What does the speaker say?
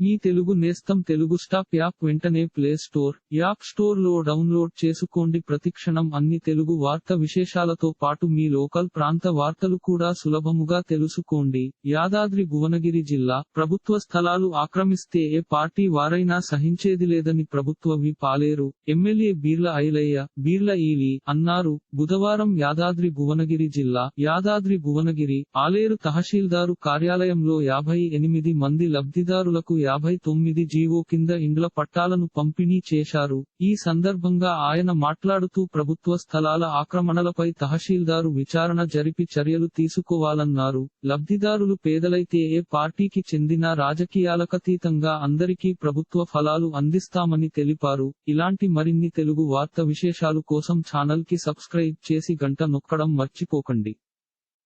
మీ తెలుగు నేస్తం Telugu stop app వెంటనే play store app స్టోర్లో డౌన్లోడ్ చేసుకోండి. ప్రతిక్షణం అన్ని తెలుగు వార్త విశేషాలతో పాటు మీ లోకల్ ప్రాంత వార్తలు కూడా సులభముగా తెలుసుకోండి. యాదాద్రి భువనగిరి జిల్లా ప్రభుత్వ స్థలాలు ఆక్రమిస్తే ఏ పార్టీ వారైనా సహించేది లేదని ప్రభుత్వ వి పాలేరు ఎమ్మెల్యే బీర్ల ఐలయ్య బీర్ల ఈలి అన్నారు. బుధవారం యాదాద్రి భువనగిరి జిల్లా యాదాద్రి భువనగిరి ఆలేరు తహసీల్దారు కార్యాలయంలో యాభై ఎనిమిది మంది లబ్ధిదారులకు యాభై తొమ్మిది జీవో కింద ఇండ్ల పట్టాలను పంపిణీ చేశారు. ఈ సందర్భంగా ఆయన మాట్లాడుతూ ప్రభుత్వ స్థలాల ఆక్రమణలపై తహసీల్దారు విచారణ జరిపి చర్యలు తీసుకోవాలన్నారు. లబ్ధిదారులు పేదలైతే ఏ పార్టీకి చెందిన రాజకీయాలకతీతంగా అందరికీ ప్రభుత్వ ఫలాలు అందిస్తామని తెలిపారు. ఇలాంటి మరిన్ని తెలుగు వార్త విశేషాలు కోసం ఛానల్కి సబ్స్క్రైబ్ చేసి గంట నొక్కడం మర్చిపోకండి.